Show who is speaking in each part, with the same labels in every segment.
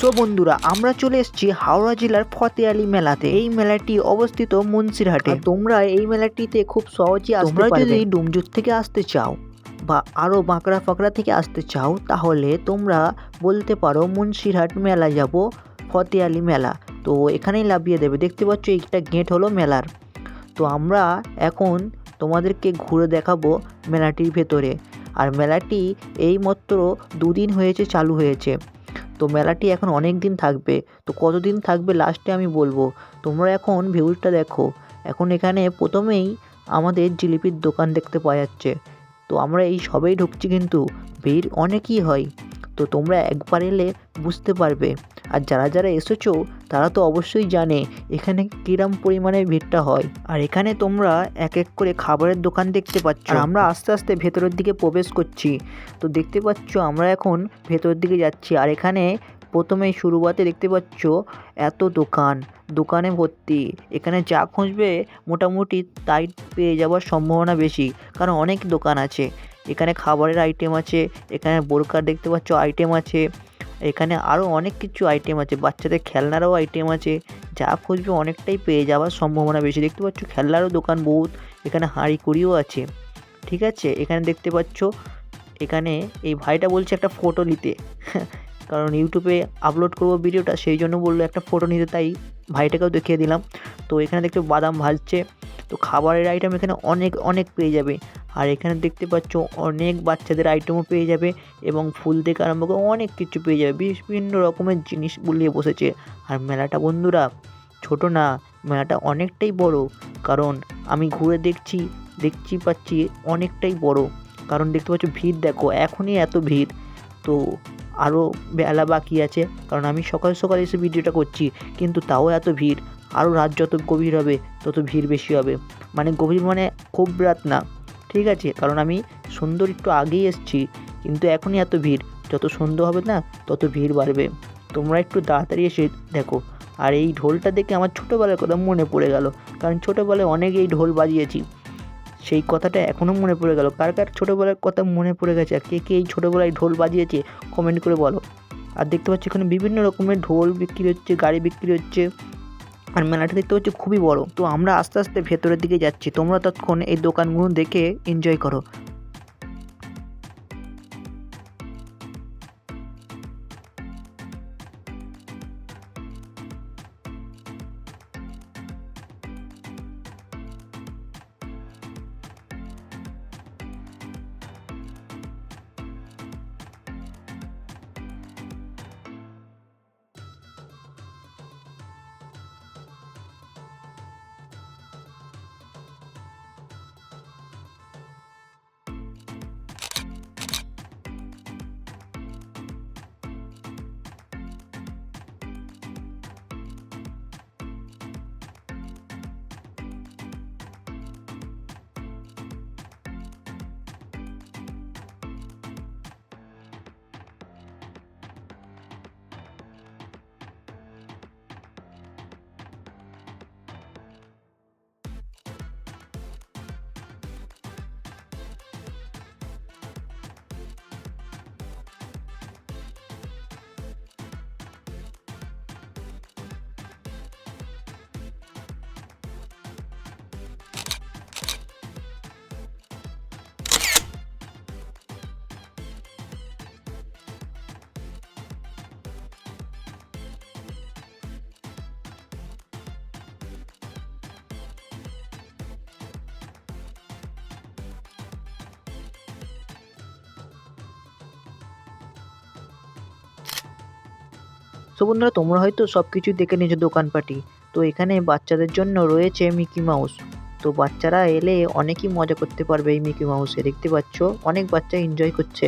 Speaker 1: So বন্ধুরা আমরা চলে এসেছি হাওড়া জেলার ফতেয়ালি মেলাতে। এই মেলাটি অবস্থিত মুন্সিরহাটে। তোমরা এই মেলাটিতে খুব সহজেই আসতে
Speaker 2: তোমরা যদি
Speaker 1: ডুমজুর থেকে আসতে চাও বা আরও বাঁকড়া ফাঁকড়া থেকে আসতে চাও তাহলে তোমরা বলতে পারো মুন্সিরহাট মেলা যাব ফতেয়ালি মেলা। তো এখানেই লাভিয়ে দেবে। দেখতে পাচ্ছ এইটা গেট হলো মেলার। তো আমরা এখন তোমাদেরকে ঘুরে দেখাবো মেলাটির ভেতরে। আর মেলাটি এইমাত্র দুদিন হয়েছে চালু হয়েছে। তো মেলাটি এখন অনেক দিন থাকবে। তো কতদিন থাকবে লাস্টে আমি বলব। তোমরা এখন ভিউজটা দেখো। এখন এখানে প্রথমেই আমাদের জিলিপির দোকান দেখতে পাওয়া যাচ্ছে। তো আমরা এই সবেই ঢুকছি কিন্তু ভিড় অনেকই হয়। তো তোমরা একবার এলে বুঝতে পারবে। আর যারা যারা এসেছ, তারা তো অবশ্যই জানে এখানে কিরম পরিমাণে ভিড়টা হয়। আর এখানে তোমরা এক এক করে খাবারের দোকান দেখতে পাচ্ছ। আমরা আস্তে আস্তে ভেতরের দিকে প্রবেশ করছি। তো দেখতে পাচ্ছ, আমরা এখন ভেতরের দিকে যাচ্ছি। আর এখানে প্রথমেই শুরুয়াতে দেখতে পাচ্ছ, এত দোকান, দোকানে ভর্তি। এখানে যা খুঁজবে, মোটামুটি তাই পেয়ে যাওয়ার সম্ভাবনা বেশি, কারণ অনেক দোকান আছে। এখানে খাবারের আইটেম আছে, এখানে বোরকার দেখতে পাচ্ছ আইটেম আছে। এখানে আরও অনেক কিছু আইটেম আছে, বাচ্চাদের খেলনারও আইটেম আছে, যা খুঁজবে অনেকটাই পেয়ে যাওয়ার সম্ভাবনা বেশি। দেখতে পাচ্ছ খেলনারও দোকান বহুত, এখানে হাঁড়ি কুড়িও আছে, ঠিক আছে? এখানে দেখতে পাচ্ছ, এখানে এই ভাইটা বলছে একটা ফটো নিতে। কারণ ইউটিউবে আপলোড করব ভিডিওটা সেই জন্য বলল একটা ফটো নিতে, তাই ভাইটাকেও দেখিয়ে দিলাম। তো এখানে দেখতে বাদাম ভাজছে। তো খাবারের আইটেম এখানে অনেক অনেক পেয়ে যাবে। আর এখানে দেখতে পাচ্ছ অনেক বাচ্চাদের আইটেমও পেয়ে যাবে এবং ফুল থেকে আরম্ভ করে অনেক কিছু পেয়ে যাবে। বিভিন্ন রকমের জিনিস বুলিয়ে বসেছে। আর মেলাটা বন্ধুরা, ছোট না, মেলাটা অনেকটাই বড়। কারণ আমি ঘুরে দেখছি দেখছি পাচ্ছি অনেকটাই বড়। কারণ দেখতে পাচ্ছ ভিড় দেখো, এখনই এত ভিড়। তো আরও বেলা বাকি আছে, কারণ আমি সকাল সকাল এসে ভিডিওটা করছি, কিন্তু তাও এত ভিড়। আরও রাত যত গভীর হবে, তত ভিড় বেশি হবে। মানে গভীর মানে খুব রাত না, ঠিক আছে? কারণ আমি সুন্দর একটু আগেই এসেছি, কিন্তু এখনই এত ভিড়। যত সন্ধ্যা হবে না, তত ভিড় বাড়বে। তোমরা একটু তাড়াতাড়ি এসে দেখো। আর এই ঢোলটা দেখে আমার ছোটোবেলার কথা মনে পড়ে গেল, কারণ ছোটোবেলায় অনেক এই ঢোল বাজিয়েছি। সেই কথাটা এখনও মনে পড়ে গেল। কার কার ছোটোবেলার কথা মনে পড়ে গেছে আর কে কে এই ছোটোবেলায় ঢোল বাজিয়েছে কমেন্ট করে বলো। আর দেখতে পাচ্ছি এখানে বিভিন্ন রকমের ঢোল বিক্রি হচ্ছে, গাড়ি বিক্রি হচ্ছে, আর মেলাটা দেখতে পাচ্ছি খুবই বড়। তো আমরা আস্তে আস্তে ভেতরের দিকে যাচ্ছি। তোমরা ততক্ষণ এই দোকানগুলো দেখে এনজয় করো। বন্ধুরা, তোমরা হয়তো সব কিছু দেখে নিয়েছো দোকানপাটি। তো এখানে বাচ্চাদের জন্য রয়েছে মিকি মাউস। তো বাচ্চারা এলে অনেকই মজা করতে পারবে এই মিকি মাউসে দেখতে পাচ্ছ? অনেক বাচ্চা এনজয় করছে।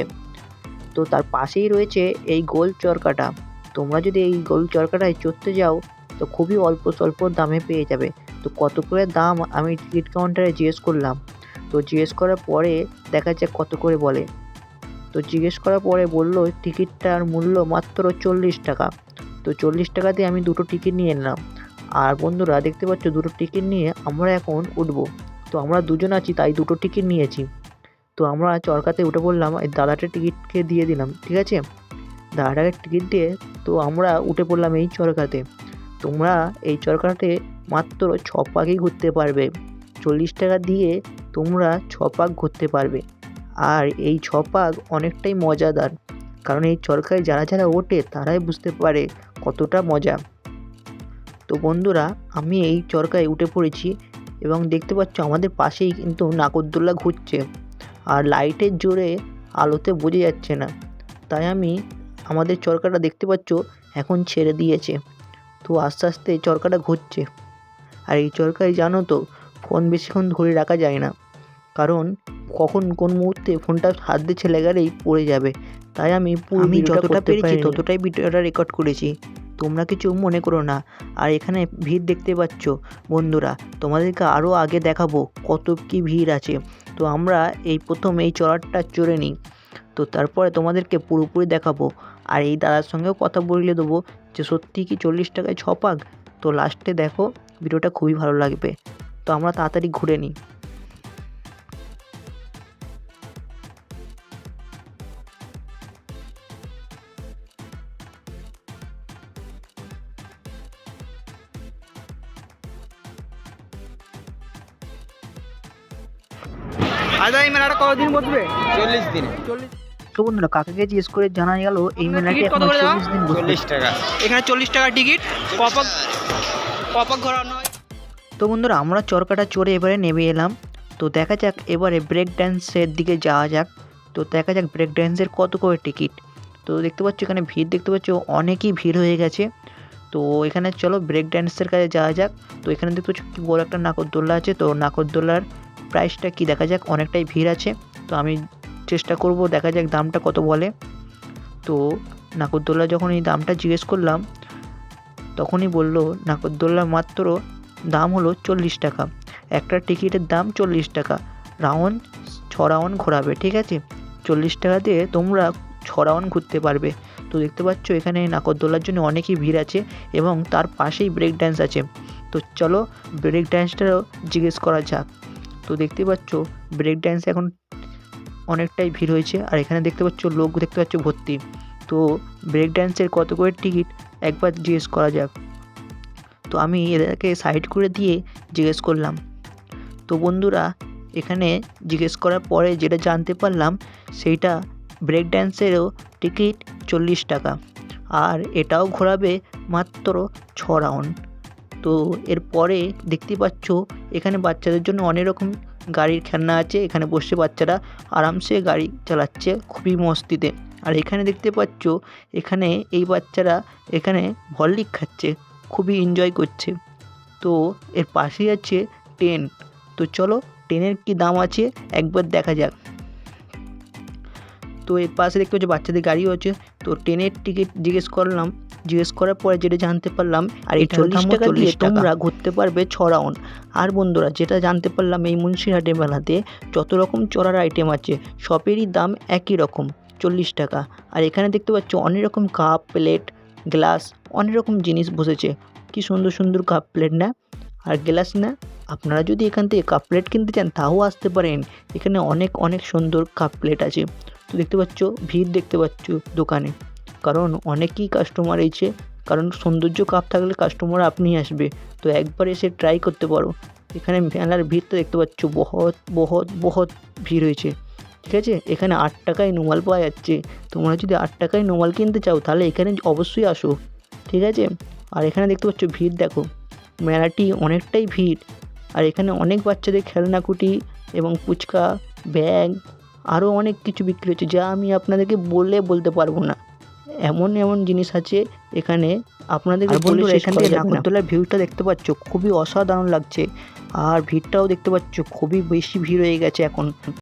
Speaker 1: তো তার পাশেই রয়েছে এই গোল চরকাটা। তোমরা যদি এই গোল চরকাটায় চড়তে যাও, তো খুবই অল্প স্বল্প দামে পেয়ে যাবে। তো কত করে দাম? আমি টিকিট কাউন্টারে জিজ্ঞেস করলাম। তো জিজ্ঞেস করার পরে দেখা যাক কত করে বলে। তো জিজ্ঞেস করার পরে বলল, টিকিটটার মূল্য মাত্র চল্লিশ টাকা। তো চল্লিশ টাকা দিয়ে আমি দুটো টিকিট নিয়ে নিলাম আর বন্ধুরা, দেখতে পাচ্ছ দুটো টিকিট নিয়ে আমরা এখন উঠবো। তো আমরা দুজন আছি, তাই দুটো টিকিট নিয়েছি। তো আমরা চরকাতে উঠে পড়লাম, এই দাদাটা টিকিটকে দিয়ে দিলাম, ঠিক আছে? দশ টাকার টিকিট দিয়ে তো আমরা উঠে পড়লাম এই চরকাতে। তোমরা এই চরকাতে মাত্র ছ পাকই ঘুরতে পারবে। চল্লিশ টাকা দিয়ে তোমরা ছ পাক ঘুরতে পারবে। আর এই ছ পাক অনেকটাই মজাদার, কারণ এই চরকায় যারা যারা ওঠে, তারাই বুঝতে পারে কতটা মজা। তো বন্ধুরা আমি এই চরকায় উঠে পড়েছি এবং দেখতে পাচ্ছ আমাদের পাশেই কিন্তু নাগরদোল্লা ঘুরছে। আর লাইটের জোরে আলোতে বোঝা যাচ্ছে না। তাই আমি আমাদের চরকাটা দেখতে পাচ্ছ এখন ছেড়ে দিয়েছে। তো আস্তে আস্তে চরকাটা ঘুরছে। আর এই চরকায় জানো তো ফোন বেশিক্ষণ ধরে রাখা যায় না। কারণ কখন কোন মুহূর্তে ফোনটা হাত দিয়ে ছেলে গেলেই পড়ে যাবে। তাই আমি আমি যতটা পেরেছি ততটাই ভিডিওটা রেকর্ড করেছি। তোমরা কিছু মনে করো না। আর এখানে ভিড় দেখতে পাচ্ছ। বন্ধুরা, তোমাদেরকে আরও আগে দেখাবো কত কি ভিড় আছে। তো আমরা এই প্রথম এই চড়ারটা চড়ে নিই। তো তারপরে তোমাদেরকে পুরোপুরি দেখাবো। আর এই দাদার সঙ্গেও কথা বলে দেবো যে, সত্যি কি চল্লিশ টাকায় ছ পাক তো লাস্টে দেখো, ভিডিওটা খুবই ভালো লাগবে। তো আমরা তাড়াতাড়ি ঘুরে নিই।
Speaker 2: আচ্ছা এই মেলাটা কতদিন বসবে?
Speaker 3: চল্লিশ দিন।
Speaker 2: চল্লিশ
Speaker 1: তো বন্ধুরা কাকাকে জিজ্ঞেস করে জানা গেল এই মেলাটি এখন? চল্লিশ দিন বসবে।
Speaker 3: চল্লিশ টাকা।
Speaker 2: এখানে চল্লিশ টাকা টিকিট। পপাক পপাক ঘোরানো হয়।
Speaker 1: তো বন্ধুরা আমরা চরকাটা চড়ে এবারে নেমে এলাম। তো দেখা যাক এবারে ব্রেক ড্যান্সের দিকে যাওয়া যাক। তো দেখা যাক ব্রেক ড্যান্সের কত করে টিকিট। তো দেখতে পাচ্ছ এখানে ভিড় দেখতে পাচ্ছ অনেকই ভিড় হয়ে গেছে। তো এখানে চলো ব্রেক ড্যান্সের কাছে যাওয়া যাক। তো এখানে দেখতে পাচ্ছ কি বড় একটা নাকরদোল্লা আছে। তো নাকরদোল্লার প্রাইসটা কি? দেখা যাক, অনেকটাই ভিড় আছে। তো আমি চেষ্টা করব, দেখা যাক দামটা কত বলে। তো নাকরদোল্লা যখন এই দামটা জিজ্ঞেস করলাম, তখনই বলল, নাকরদোল্লা মাত্র দাম হলো চল্লিশ টাকা। একটা টিকিটের দাম চল্লিশ টাকা। রাউন্ড, ছ রাউন্ড ঘোরাবে, ঠিক আছে? চল্লিশ টাকা দিয়ে তোমরা ছ রাউন্ড ঘুরতে পারবে। তো দেখতে পাচ্ছ, এখানে নাকরদোলার জন্য অনেকই ভিড় আছে এবং তার পাশেই ব্রেক ড্যান্স আছে। তো চলো ব্রেক ড্যান্সটাও জিজ্ঞেস করা যাক। তো দেখতে পাচ্ছ ব্রেক ড্যান্স এখন অনেকটাই ভিড় হয়েছে। আর এখানে দেখতে পাচ্ছ, লোক দেখতে পাচ্ছ ভর্তি। তো ব্রেক ড্যান্সের কত করে টিকিট একবার জিজ্ঞেস করা যাক। তো আমি এদেরকে সাইড করে দিয়ে জিজ্ঞেস করলাম। তো বন্ধুরা, এখানে জিজ্ঞেস করার পরে যেটা জানতে পারলাম, সেইটা ব্রেক ড্যান্সেরও টিকিট চল্লিশ টাকা। আর এটাও ঘোরাবে মাত্র ছ রাউন্ড তো এরপরে দেখতে পাচ্ছ, এখানে বাচ্চাদের জন্য অনেক রকম গাড়ির খেলনা আছে। এখানে বসে বাচ্চারা আরামসে গাড়ি চালাচ্ছে খুবই মস্তিতে। আর এখানে দেখতে পাচ্ছ, এখানে এই বাচ্চারা এখানে ভলিক খাচ্ছে, খুবই এনজয় করছে। তো এর পাশেই আছে ট্রেন। তো চলো, ট্রেনের কি দাম আছে একবার দেখা যাক। তো এর পাশে দেখতে পাচ্ছি, বাচ্চাদের গাড়িও আছে। তো ট্রেনের টিকিট জিজ্ঞেস করলাম জিজ্ঞেস করার পরে যেটা জানতে পারলাম আর এই চল্লিশ টাকা দিয়ে তোমরা ঘুরতে পারবে ছ রাউন্ড। আর বন্ধুরা যেটা জানতে পারলাম এই মুন্সিরহাটে মেলাতে যত রকম চড়ার আইটেম আছে সবেরই দাম একই রকম চল্লিশ টাকা। আর এখানে দেখতে পাচ্ছ অনেক রকম কাপ প্লেট গ্লাস অনেক রকম জিনিস বসেছে। কি সুন্দর সুন্দর কাপ প্লেট না? আর গ্লাস না, আপনারা যদি এখান থেকে কাপ প্লেট কিনতে চান, তাও আসতে পারেন। এখানে অনেক অনেক সুন্দর কাপ প্লেট আছে। তো দেখতে পাচ্ছ, ভিড় দেখতে পাচ্ছ দোকানে। কারণ অনেকই কাস্টমার এসেছে। কারণ সৌন্দর্য কাপ থাকলে কাস্টমার আপনি আসবে। তো একবার এসে ট্রাই করতে পারো। এখানে মেলার ভিড়টা দেখতে পাচ্ছ, বহুত বহুত বহুত ভিড় হয়েছে। ঠিক আছে? এখানে আট টাকায় নোমাল পাওয়া যাচ্ছে। তোমরা যদি আট টাকায় নোমাল কিনতে চাও, তাহলে এখানে অবশ্যই আসো। ঠিক আছে? আর এখানে দেখতে পাচ্ছ, ভিড় দেখো। মেলাটি অনেকটাই ভিড়। আর এখানে অনেক বাচ্চাদের খেলনাকুটি এবং ফুচকা ব্যাগ আরও অনেক কিছু বিক্রি হচ্ছে যা আমি আপনাদেরকে বলে বলতে পারব না। এমন এমন জিনিস আছে এখানে আপনাদের করা যাবে নাগরদোলার ভিউটা দেখতে পাচ্ছ খুবই অসাধারণ লাগছে। আর ভিড়টাও দেখতে পাচ্ছ খুবই বেশি ভিড় হয়ে গেছে এখন।